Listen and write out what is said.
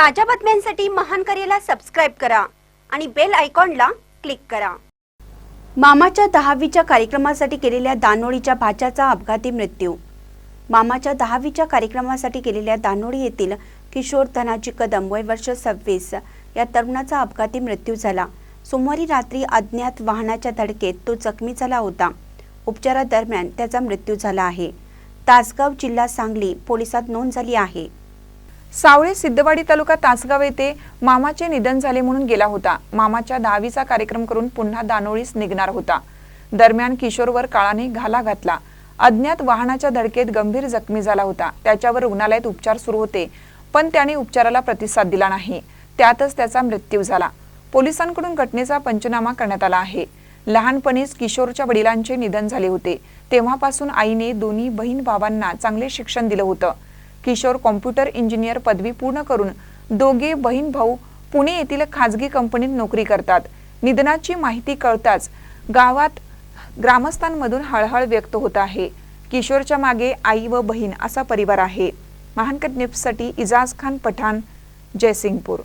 ताज्या बातम्यांसाठी महान करेला सबस्क्राईब करा आणि बेल आयकॉनला क्लिक करा. मामाच्या दहावीच्या कार्यक्रमासाठी केलेल्या दानोळीच्या भाच्याचा अपघाती मृत्यू. मामाच्या दहावीच्या कार्यक्रमासाठी केलेल्या दानोळी येथील किशोर धनाजी कदम वय वर्ष सव्वीस या तरुणाचा अपघाती मृत्यू झाला. सोमवारी रात्री अज्ञात वाहनाच्या धडकेत तो जखमी झाला होता. उपचारादरम्यान त्याचा मृत्यू झाला आहे. तासगाव जिल्हा सांगली पोलिसात नोंद झाली आहे. सावळे सिद्धवाडी तालुका तासगाव येथे मामाचे निधन झाले म्हणून गेला होता. मामाच्या दहावीचा कार्यक्रम करून पुन्हा दानोळीस निघणार होता. दरम्यान किशोरवर काळाने घाला घातला. अज्ञात वाहनाच्या धडकेत गंभीर जखमी झाला होता. त्याच्यावर रुग्णालयात उपचार सुरू होते पण त्याने उपचाराला प्रतिसाद दिला नाही. त्यातच त्याचा मृत्यू झाला. पोलिसांकडून घटनेचा पंचनामा करण्यात आला आहे. लहानपणीच किशोरच्या वडिलांचे निधन झाले होते. तेव्हापासून आईने दोन्ही बहीण भावांना चांगले शिक्षण दिलं होतं. किशोर कॉम्प्युटर इंजिनियर पदवी पूर्ण करून दोघे बहीण भाऊ पुणे येथील खाजगी कंपनीत नोकरी करतात. निधनाची माहिती कळताच गावात ग्रामस्थांमधून हळहळ व्यक्त होत आहे. किशोरच्या मागे आई व बहीण असा परिवार आहे. महानकट न्यूजसाठी इजाज खान पठाण जयसिंगपूर.